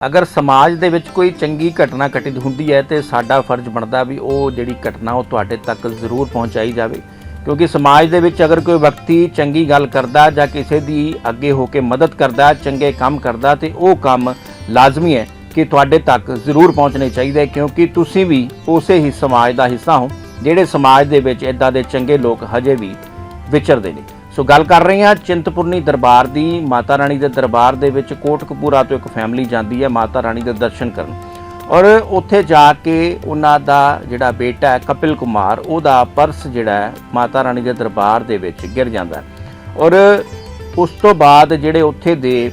ਅਗਰ ਸਮਾਜ ਦੇ ਵਿੱਚ ਕੋਈ ਚੰਗੀ ਘਟਨਾ ਘਟਿਤ ਹੁੰਦੀ ਹੈ ਤੇ ਸਾਡਾ ਫਰਜ਼ ਬਣਦਾ ਵੀ ਉਹ ਜਿਹੜੀ ਘਟਨਾ ਉਹ ਤੁਹਾਡੇ ਤੱਕ ਜ਼ਰੂਰ ਪਹੁੰਚਾਈ ਜਾਵੇ। ਕਿਉਂਕਿ ਸਮਾਜ ਦੇ ਵਿੱਚ ਅਗਰ ਕੋਈ ਵਿਅਕਤੀ ਚੰਗੀ ਗੱਲ ਕਰਦਾ ਜਾਂ ਕਿਸੇ ਦੀ ਅੱਗੇ ਹੋ ਕੇ ਮਦਦ ਕਰਦਾ, ਚੰਗੇ ਕੰਮ ਕਰਦਾ ਤੇ ਉਹ ਕੰਮ ਲਾਜ਼ਮੀ ਹੈ ਕਿ ਤੁਹਾਡੇ ਤੱਕ ਜ਼ਰੂਰ ਪਹੁੰਚਣੇ ਚਾਹੀਦੇ ਕਿਉਂਕਿ ਤੁਸੀਂ ਵੀ ਉਸੇ ਹੀ ਸਮਾਜ ਦਾ ਹਿੱਸਾ ਹੋ, ਜਿਹੜੇ ਸਮਾਜ ਦੇ ਵਿੱਚ ਇਦਾਂ ਦੇ ਚੰਗੇ ਲੋਕ ਹਜੇ ਵੀ ਵਿਚਰਦੇ ਨੇ। ਸੋ ਗੱਲ ਕਰ ਰਹੇ ਹਾਂ ਚਿੰਤਪੁਰਨੀ ਦਰਬਾਰ ਦੀ। ਮਾਤਾ ਰਾਣੀ ਦੇ ਦਰਬਾਰ ਦੇ ਵਿੱਚ ਕੋਟਕਪੂਰਾ ਤੋਂ ਇੱਕ ਫੈਮਿਲੀ ਜਾਂਦੀ ਹੈ, ਮਾਤਾ ਰਾਣੀ ਦੇ ਦਰਸ਼ਨ ਕਰਨ। ਔਰ ਉੱਥੇ ਜਾ ਕੇ ਉਹਨਾਂ ਦਾ ਜਿਹੜਾ ਬੇਟਾ ਹੈ, ਕਪਿਲ ਕੁਮਾਰ, ਉਹਦਾ ਪਰਸ ਜਿਹੜਾ ਹੈ, ਮਾਤਾ ਰਾਣੀ ਦੇ ਦਰਬਾਰ ਦੇ ਵਿੱਚ ਗਿਰ ਜਾਂਦਾ ਔਰ ਉਸ ਤੋਂ ਬਾਅਦ ਜਿਹੜੇ ਉੱਥੇ ਦੇ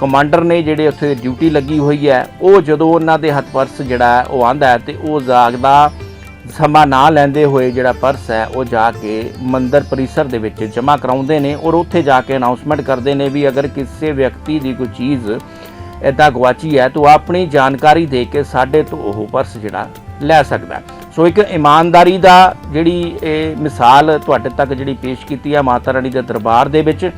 ਕਮਾਂਡਰ ਨੇ ਜਿਹੜੇ ਉੱਥੇ ਡਿਊਟੀ ਲੱਗੀ ਹੋਈ ਹੈ, ਉਹ ਜਦੋਂ ਉਹਨਾਂ ਦੇ ਹੱਥ ਪਰਸ ਜਿਹੜਾ ਉਹ ਆਂਦਾ ਹੈ ਤੇ ਉਹ ਜਾਗਦਾ ਸਮਾਂ ਨਾ ਲੈਂਦੇ ਹੋਏ ਜਿਹੜਾ ਪਰਸ ਹੈ, ਉਹ ਜਾ ਕੇ ਮੰਦਰ ਪਰਿਸਰ ਦੇ ਵਿੱਚ ਜਮ੍ਹਾਂ ਕਰਾਉਂਦੇ ਨੇ ਔਰ ਉੱਥੇ ਜਾ ਕੇ ਅਨਾਉਂਸਮੈਂਟ ਕਰਦੇ ਨੇ ਵੀ ਅਗਰ ਕਿਸੇ ਵਿਅਕਤੀ ਦੀ ਕੋਈ ਚੀਜ਼ ਇਦਾਂ ਗਵਾਚੀ ਹੈ, ਤਾਂ ਉਹ ਆਪਣੀ ਜਾਣਕਾਰੀ ਦੇ ਕੇ ਸਾਡੇ ਤੋਂ ਉਹ ਪਰਸ ਜਿਹੜਾ ਲੈ ਸਕਦਾ ਸੋ ਇੱਕ ਇਮਾਨਦਾਰੀ ਦਾ ਜਿਹੜੀ ਇਹ ਮਿਸਾਲ ਤੁਹਾਡੇ ਤੱਕ ਜਿਹੜੀ ਪੇਸ਼ ਕੀਤੀ ਹੈ ਮਾਤਾ ਰਾਣੀ ਦੇ ਦਰਬਾਰ ਦੇ ਵਿੱਚ,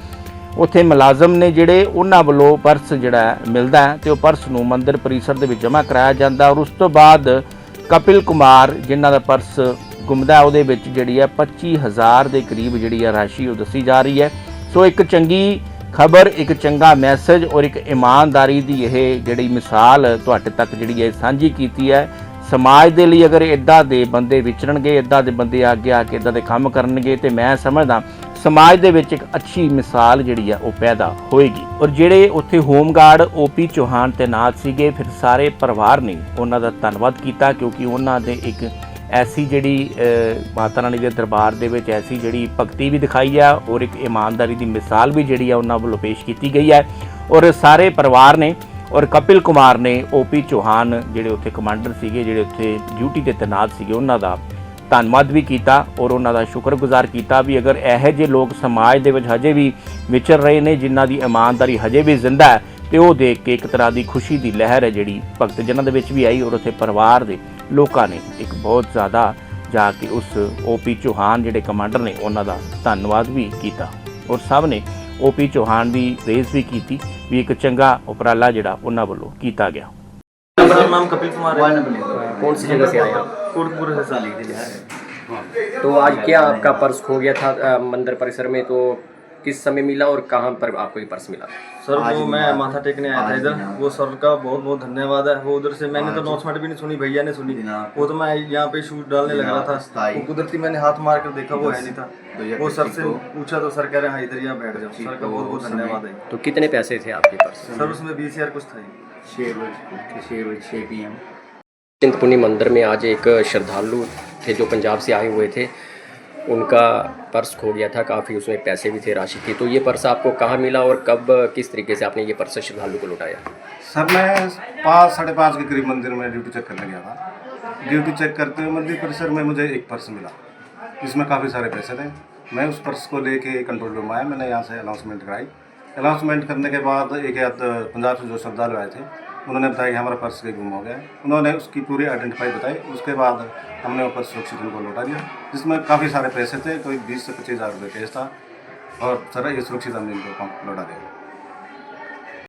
ਉੱਥੇ ਮੁਲਾਜ਼ਮ ਨੇ ਜਿਹੜੇ ਉਹਨਾਂ ਵੱਲੋਂ ਪਰਸ ਜਿਹੜਾ ਮਿਲਦਾ ਹੈ, ਤੇ ਉਹ ਪਰਸ ਨੂੰ ਮੰਦਰ ਪਰਿਸਰ ਦੇ ਵਿੱਚ ਜਮ੍ਹਾਂ ਕਰਾਇਆ ਜਾਂਦਾ ਔਰ ਉਸ ਤੋਂ ਬਾਅਦ ਕਪਿਲ ਕੁਮਾਰ, ਜਿਨ੍ਹਾਂ ਦਾ ਪਰਸ ਗੁੰਮਦਾ ਉਹਦੇ ਵਿੱਚ ਜਿਹੜੀ ਹੈ 25000 ਦੇ ਕਰੀਬ ਜਿਹੜੀ ਹੈ ਰਾਸ਼ੀ ਉਹ ਦੱਸੀ ਜਾ ਰਹੀ ਹੈ। ਸੋ ਇੱਕ ਚੰਗੀ ਖਬਰ, ਇੱਕ ਚੰਗਾ ਮੈਸੇਜ ਔਰ ਇੱਕ ਇਮਾਨਦਾਰੀ ਦੀ ਇਹ ਜਿਹੜੀ ਮਿਸਾਲ ਤੁਹਾਡੇ ਤੱਕ ਜਿਹੜੀ ਹੈ ਸਾਂਝੀ ਕੀਤੀ ਹੈ। ਸਮਾਜ ਦੇ ਲਈ ਅਗਰ ਇਦਾਂ ਦੇ ਬੰਦੇ ਵਿਚਰਨਗੇ ਇਦਾਂ ਦੇ ਬੰਦੇ ਅੱਗੇ ਆ ਕੇ ਇਦਾਂ ਦੇ ਕੰਮ ਕਰਨਗੇ, ਤੇ ਮੈਂ ਸਮਝਦਾ ਸਮਾਜ ਦੇ ਵਿੱਚ ਇੱਕ ਅੱਛੀ ਮਿਸਾਲ ਜਿਹੜੀ ਆ, ਉਹ ਪੈਦਾ ਹੋਏਗੀ। ਔਰ ਜਿਹੜੇ ਉੱਥੇ ਹੋਮਗਾਰਡ ਓਪੀ ਚੌਹਾਨ ਤੈਨਾਤ ਸੀਗੇ, ਫਿਰ ਸਾਰੇ ਪਰਿਵਾਰ ਨੇ ਉਹਨਾਂ ਦਾ ਧੰਨਵਾਦ ਕੀਤਾ, ਕਿਉਂਕਿ ਉਹਨਾਂ ਦੇ ਇੱਕ ਐਸੀ ਜਿਹੜੀ ਮਾਤਾ ਰਾਣੀ ਦੇ ਦਰਬਾਰ ਦੇ ਵਿੱਚ ਐਸੀ ਜਿਹੜੀ ਭਗਤੀ ਵੀ ਦਿਖਾਈ ਆ, ਔਰ ਇੱਕ ਇਮਾਨਦਾਰੀ ਦੀ ਮਿਸਾਲ ਵੀ ਜਿਹੜੀ ਆ, ਉਹਨਾਂ ਵੱਲੋਂ ਪੇਸ਼ ਕੀਤੀ ਗਈ ਹੈ ਔਰ ਸਾਰੇ ਪਰਿਵਾਰ ਨੇ, ਔਰ ਕਪਿਲ ਕੁਮਾਰ ਨੇ ਓਪੀ ਚੌਹਾਨ, ਜਿਹੜੇ ਉੱਥੇ ਕਮਾਂਡਰ ਸੀਗੇ, ਜਿਹੜੇ ਉੱਥੇ ਡਿਊਟੀ ਤੇ ਤੈਨਾਤ ਸੀਗੇ, ਉਹਨਾਂ ਦਾ ਧੰਨਵਾਦ ਵੀ ਕੀਤਾ ਔਰ ਉਹਨਾਂ ਦਾ ਸ਼ੁਕਰਗੁਜ਼ਾਰ ਕੀਤਾ ਵੀ ਅਗਰ ਇਹੋ ਜਿਹੇ ਲੋਕ ਸਮਾਜ ਦੇ ਵਿੱਚ ਹਜੇ ਵੀ ਵਿਚਰ ਰਹੇ ਨੇ ਜਿਨ੍ਹਾਂ ਦੀ ਇਮਾਨਦਾਰੀ ਹਜੇ ਵੀ ਜ਼ਿੰਦਾ ਹੈ ਤੇ ਉਹ ਦੇਖ ਕੇ ਇੱਕ ਤਰ੍ਹਾਂ ਦੀ ਖੁਸ਼ੀ ਦੀ ਲਹਿਰ ਹੈ ਜਿਹੜੀ ਭਗਤ ਜਨਾਂ ਦੇ ਵਿੱਚ ਵੀ ਆਈ ਔਰ ਉਸੇ ਪਰਿਵਾਰ ਦੇ ਲੋਕਾਂ ਨੇ ਇੱਕ ਬਹੁਤ ਜ਼ਿਆਦਾ ਜਾ ਕੇ ਉਸ ਓਪੀ ਚੋਹਾਨ ਜਿਹੜੇ ਕਮਾਂਡਰ ਨੇ ਉਹਨਾਂ ਦਾ ਧੰਨਵਾਦ ਵੀ ਕੀਤਾ ਔਰ ਸਭ ਨੇ ਓਪੀ ਚੋਹਾਨ ਦੀ ਪ੍ਰੇਜ਼ ਵੀ ਕੀਤੀ ਵੀ ਇੱਕ ਚੰਗਾ ਉਪਰਾਲਾ ਜਿਹੜਾ ਉਹਨਾਂ ਵੱਲੋਂ ਕੀਤਾ ਗਿਆ। ਆਪਣਾ ਨਾਮ ਕਪਿਲ ਕੁਮਾਰ ਹੈ। ਸੀ ਜਗ੍ਹਾ ਸੇ ਆਏ कोटपुर से साली तो आज क्या आपका पर्स खो गया था मंदिर परिसर में? तो किस समय मिला और कहाँ पर आपको ये पर्स मिला? सर वो मैं माथा टेकने आया था इधर। वो सर का बहुत बहुत धन्यवाद है। वो उधर से मैंने तो अनाउंसमेंट भी नहीं सुनी भैया ने सुनी। वो तो मैं यहाँ पे शूट डालने लग रहा था। वो कुदरती मैंने हाथ मार कर देखा वो है नहीं था। वो सर से पूछा तो सर कह रहे हैं हाँ इधर यहाँ बैठ जाओ। सर का बहुत बहुत धन्यवाद है। तो कितने पैसे थे आपके पर्स? में? सर उसमें बीस हज़ार कुछ था। ही। छः बजे छः बजे छः पी एम चिंतपूर्णी मंदिर में आज एक श्रद्धालु थे जो पंजाब से आए हुए थे। उनका पर्स खो गया था, काफ़ी उसमें पैसे भी थे, राशि थी। तो ये पर्स आपको कहाँ मिला और कब, किस तरीके से आपने ये पर्स श्रद्धालु को लौटाया? सर, मैं पाँच, साढ़े पाँच के करीब मंदिर में ड्यूटी चेक करने गया था। ड्यूटी चेक करते हुए मंदिर परिसर में मुझे एक पर्स मिला। इसमें काफ़ी सारे पैसे थे। मैं उस पर्स को लेके कंट्रोल रूम आया। मैंने यहाँ से अनाउंसमेंट कराई। अनाउंसमेंट करने के बाद एक पंजाब से जो श्रद्धालु आए थे उन्होंने बताया कि हमारा पर्स कहीं गुम हो गया। है उन्होंने उसकी पूरी आइडेंटिफाई बताई। उसके बाद हमने वो पर्स सुरक्षित उनको लौटा दिया, जिसमें काफ़ी सारे पैसे थे, कोई बीस से पच्चीस हज़ार रुपये कैश था। और सर, ये सुरक्षित हमने इनको लौटा दिया।